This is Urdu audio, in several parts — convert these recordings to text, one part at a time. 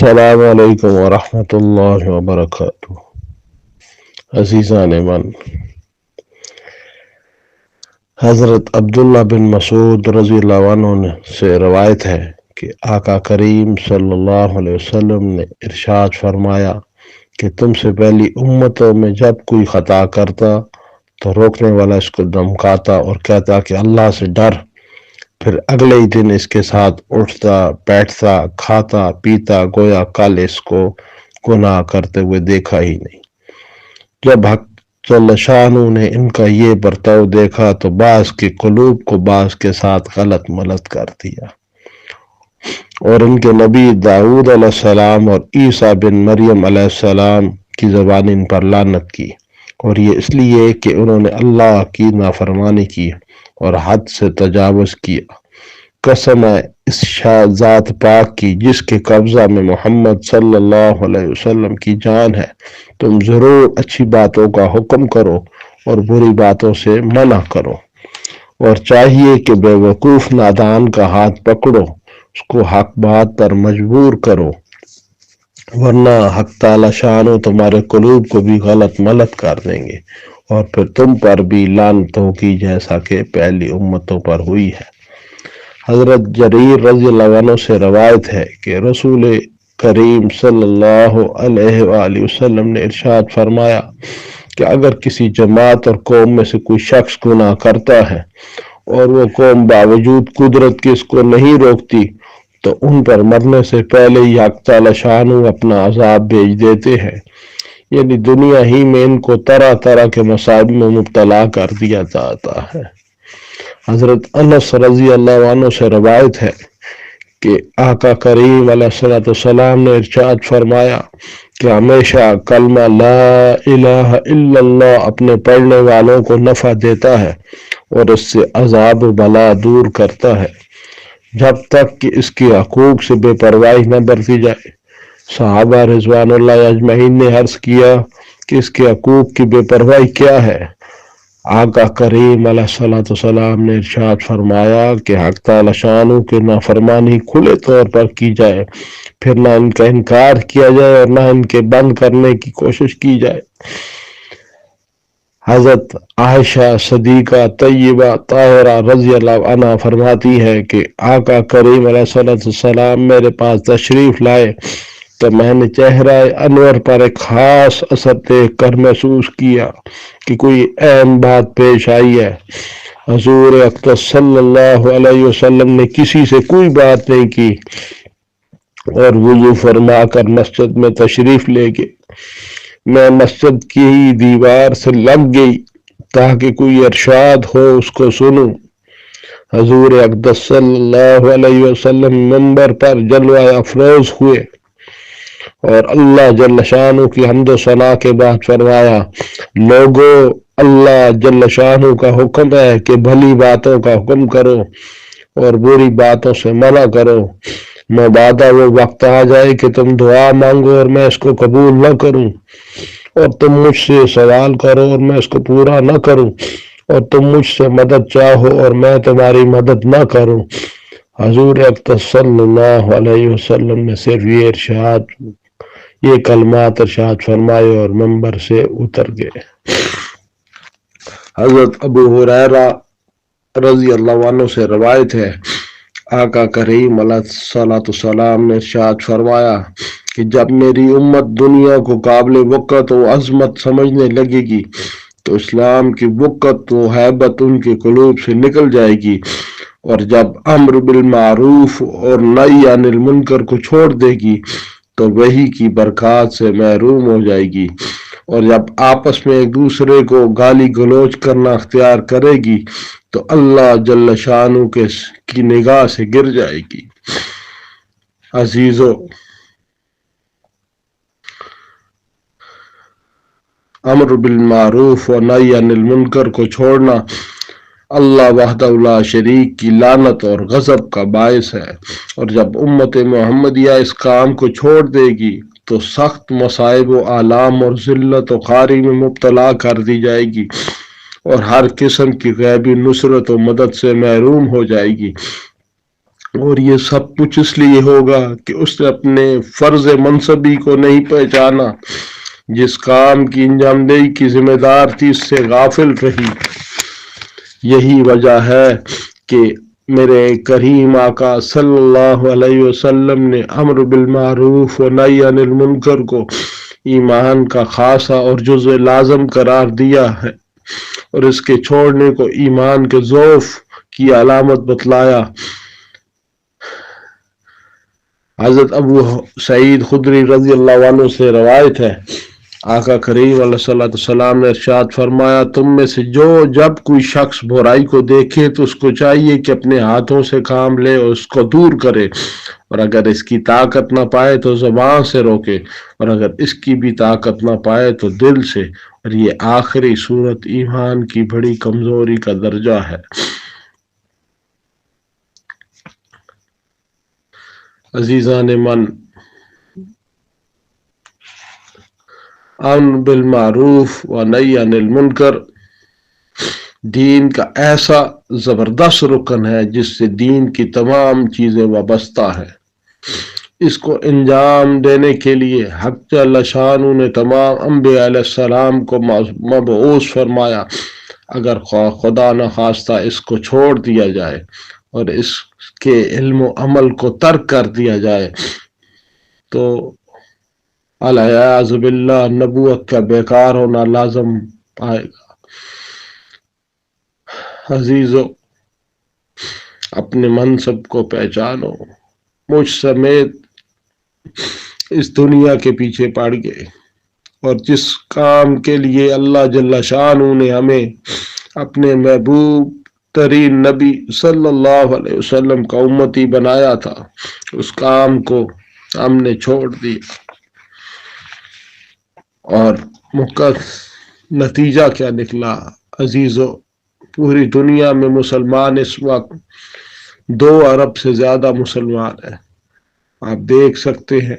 السلام علیکم ورحمۃ اللہ وبرکاتہ۔ عزیزان من حضرت عبداللہ بن مسعود رضی اللہ عنہ سے روایت ہے کہ آقا کریم صلی اللہ علیہ وسلم نے ارشاد فرمایا کہ تم سے پہلی امتوں میں جب کوئی خطا کرتا تو روکنے والا اس کو دمکاتا اور کہتا کہ اللہ سے ڈر۔ پھر اگلے ہی دن اس کے ساتھ اٹھتا، بیٹھتا، کھاتا، پیتا، گویا، کل اس کو گناہ کرتے ہوئے دیکھا ہی نہیں۔ جب حق شانو نے ان کا یہ برتاؤ دیکھا تو بعض کے قلوب کو بعض کے ساتھ غلط ملت کر دیا۔ اور ان کے نبی داود علیہ السلام اور عیسیٰ بن مریم علیہ السلام کی زبان ان پر لانت کی۔ اور یہ اس لیے کہ انہوں نے اللہ کی نافرمانی کی۔ اور حد سے تجاوز کیا۔ قسم ہے اس ذات پاک کی جس کے قبضہ میں محمد صلی اللہ علیہ وسلم کی جان ہے۔ تم ضرور اچھی باتوں کا حکم کرو اور بری باتوں سے منع کرو۔ اور چاہیے کہ بے وقوف نادان کا ہاتھ پکڑو، اس کو حق بات پر مجبور کرو۔ ورنہ حق تعالی شان تمہارے قلوب کو بھی غلط ملت کر دیں گے۔ اور پھر تم پر بھی لانتوں کی جیسا کہ پہلی امتوں پر ہوئی ہے۔ حضرت جریر رضی اللہ عنہ سے روایت ہے کہ رسول کریم صلی اللہ علیہ وآلہ وسلم نے ارشاد فرمایا کہ اگر کسی جماعت اور قوم میں سے کوئی شخص گناہ کرتا ہے اور وہ قوم باوجود قدرت کی اس کو نہیں روکتی، تو ان پر مرنے سے پہلے ہی تعالی اپنا عذاب بھیج دیتے ہیں۔ یعنی دنیا ہی میں ان کو طرح طرح کے مسائل میں مبتلا کر دیا جاتا ہے۔ حضرت انس رضی اللہ عنہ سے روایت ہے کہ آقا کریم علیہ السلام نے ارشاد فرمایا کہ ہمیشہ کلمہ لا الہ الا اللہ اپنے پڑھنے والوں کو نفع دیتا ہے اور اس سے عذاب و بلا دور کرتا ہے۔ جب تک کہ اس کی حقوق سے بے پرواہی نہ برتی جائے۔ صحابہ رضوان اللہ اجمعین نے عرض کیا کہ اس کے حقوق کی بے پرواہی کیا ہے؟ آقا کریم علیہ السلام نے ارشاد فرمایا کہ حق تعالی شانو کے نافرمانی کھلے طور پر کی جائے، پھر نہ ان کا انکار کیا جائے اور نہ ان کے بند کرنے کی کوشش کی جائے۔ حضرت عائشہ صدیقہ طیبہ طاہرہ رضی اللہ عنہ فرماتی ہے کہ آقا کریم علیہ السلام میرے پاس تشریف لائے۔ تو میں نے چہرہ انور پر ایک خاص اثر دیکھ کر محسوس کیا کہ کوئی اہم بات پیش آئی ہے۔ حضور اختر صلی اللہ علیہ وسلم نے کسی سے کوئی بات نہیں کی اور وضو فرما کر مسجد میں تشریف لے گئے۔ میں مسجد کی ہی دیوار سے لگ گئی تاکہ کوئی ارشاد ہو اس کو سنوں۔ حضور اقدس صلی اللہ علیہ وسلم ممبر پر جلوہ افروز ہوئے۔ اور اللہ جل شانو کی حمد و ثناء کے بعد فرمایا، لوگو، اللہ جل شانو کا حکم ہے کہ بھلی باتوں کا حکم کرو اور بری باتوں سے منع کرو۔ مبادہ وہ وقت آ جائے کہ تم دعا مانگو اور میں اس کو قبول نہ کروں۔ اور تم مجھ سے سوال کرو اور میں اس کو پورا نہ کروں۔ اور تم مجھ سے مدد چاہو اور میں تمہاری مدد نہ کروں۔ حضور صلی اللہ علیہ وسلم نے صرف یہ ارشاد، یہ کلمات ارشاد فرمائے اور ممبر سے اتر گئے۔ حضرت ابو حریرہ رضی اللہ عنہ سے روایت ہے، آقا کریم علیہ السلام نے ارشاد فرمایا کہ جب میری امت دنیا کو قابل وقت و عظمت سمجھنے لگے گی، تو اسلام کی وقت و حیبت ان کے قلوب سے نکل جائے گی۔ اور جب امر بالمعروف اور نئی عن المنکر کو چھوڑ دے گی، تو وہی کی برکات سے محروم ہو جائے گی۔ اور جب آپس میں ایک دوسرے کو گالی گلوچ کرنا اختیار کرے گی، تو اللہ جل شانو کے کی نگاہ سے گر جائے گی۔ عزیزو، امر بالمعروف و نئی عن المنکر کو چھوڑنا اللہ وحدہ اللہ شریک کی لانت اور غضب کا باعث ہے۔ اور جب امت محمدیہ اس کام کو چھوڑ دے گی، تو سخت مصائب و عالام اور ذلت و خاری میں مبتلا کر دی جائے گی۔ اور ہر قسم کی غیبی نصرت و مدد سے محروم ہو جائے گی۔ اور یہ سب کچھ اس لیے ہوگا کہ اس نے اپنے فرض منصبی کو نہیں پہچانا، جس کام کی انجام دہی کی ذمہ دار تھی، اس سے غافل رہی۔ یہی وجہ ہے کہ میرے کریم آقا صلی اللہ علیہ وسلم نے امر بالمعروف و نئی انل کو ایمان کا خاصا اور جزو لازم قرار دیا ہے اور اس کے چھوڑنے کو ایمان کے ذوف کی علامت بتلایا۔ حضرت ابو سعید خدری رضی اللہ عنہ سے روایت ہے آقا کریم علیہ صلی السلام نے ارشاد فرمایا، تم میں سے جو جب کوئی شخص برائی کو دیکھے تو اس کو چاہیے کہ اپنے ہاتھوں سے کام لے اور اس کو دور کرے۔ اور اگر اس کی طاقت نہ پائے تو زبان سے روکے، اور اگر اس کی بھی طاقت نہ پائے تو دل سے۔ اور یہ آخری صورت ایمان کی بڑی کمزوری کا درجہ ہے۔ عزیزان من امن بالمعروف و نئی انل منکر دین کا ایسا زبردست رکن ہے جس سے دین کی تمام چیزیں وابستہ ہے اس کو انجام دینے کے لیے حق اللہ شان نے تمام انبیاء علیہ السلام کو مبعوث فرمایا۔ اگر خدا نخواستہ اس کو چھوڑ دیا جائے اور اس کے علم و عمل کو ترک کر دیا جائے تو الحاظ باللہ نبوت کا بیکار ہونا لازم آئے گا۔ عزیزو، اپنے منصب کو پہچانو۔ مجھ سمیت اس دنیا کے پیچھے پڑ گئے۔ اور جس کام کے لیے اللہ جل شاہ نے ہمیں اپنے محبوب ترین نبی صلی اللہ علیہ وسلم کا امتی بنایا تھا، اس کام کو ہم نے چھوڑ دیا۔ اور مقص نتیجہ کیا نکلا؟ عزیز و پوری دنیا میں مسلمان اس وقت دو ارب سے زیادہ مسلمان ہیں۔ آپ دیکھ سکتے ہیں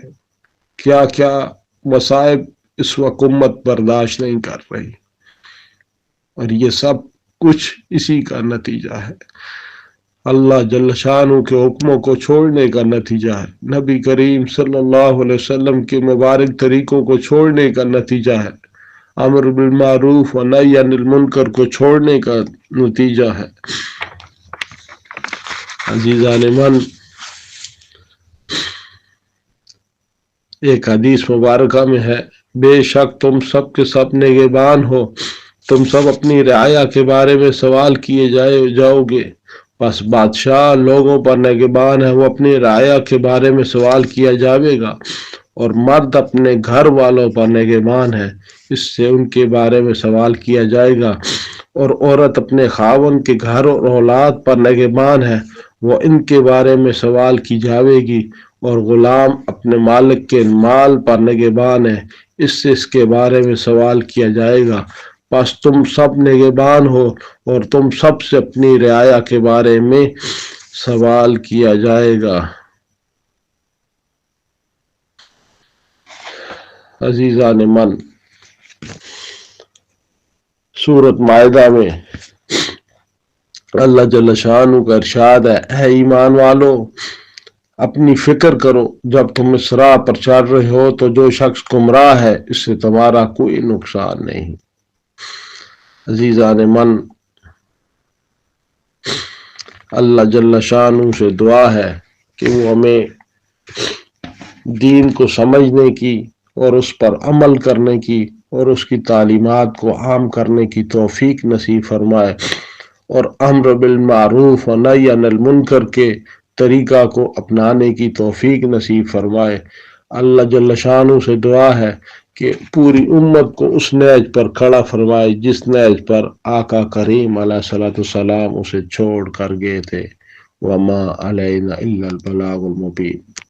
کیا کیا مصائب اس وقت امت برداشت نہیں کر رہی۔ اور یہ سب کچھ اسی کا نتیجہ ہے۔ اللہ جل کے حکموں کو چھوڑنے کا نتیجہ ہے۔ نبی کریم صلی اللہ علیہ وسلم کے مبارک طریقوں کو چھوڑنے کا نتیجہ ہے۔ امر بالمعروف و نئی المنکر کو چھوڑنے کا نتیجہ ہے۔ عزیزان من ایک حدیث مبارکہ میں ہے، بے شک تم سب کے سب نگبان ہو، تم سب اپنی رعایا کے بارے میں سوال کیے جائے، جاؤ گے۔ بس بادشاہ لوگوں پر نگبان ہے، وہ اپنی رعایا کے بارے میں سوال کیا جاوے گا۔ اور مرد اپنے گھر والوں پر نگبان ہے، اس سے ان کے بارے میں سوال کیا جائے گا۔ اور عورت اپنے خاون کے گھر اور اولاد پر نگبان ہے، وہ ان کے بارے میں سوال کی جاوے گی۔ اور غلام اپنے مالک کے مال پر نگبان ہے، اس سے اس کے بارے میں سوال کیا جائے گا۔ بس تم سب نگبان ہو اور تم سب سے اپنی رعایا کے بارے میں سوال کیا جائے گا۔ عزیزان من سورت معاہدہ میں اللہ جل شاہ کا ارشاد ہے، اے ایمان والو، اپنی فکر کرو، جب تم اس راہ پر چل رہے ہو تو جو شخص گمراہ ہے، اس سے تمہارا کوئی نقصان نہیں۔ عزیزان من، اللہ جل شاہ سے دعا ہے کہ وہ ہمیں دین کو سمجھنے کی اور اس پر عمل کرنے کی اور اس کی تعلیمات کو عام کرنے کی توفیق نصیب فرمائے اور امر بالمعروف و نئی المنکر کے طریقہ کو اپنانے کی توفیق نصیب فرمائے۔ اللہ جل شاہ سے دعا ہے کہ پوری امت کو اس نیج پر کھڑا فرمائے جس نیج پر آقا کریم علیہ صلاۃ السلام اسے چھوڑ کر گئے تھے۔ وما علینا الا البلاغ المبین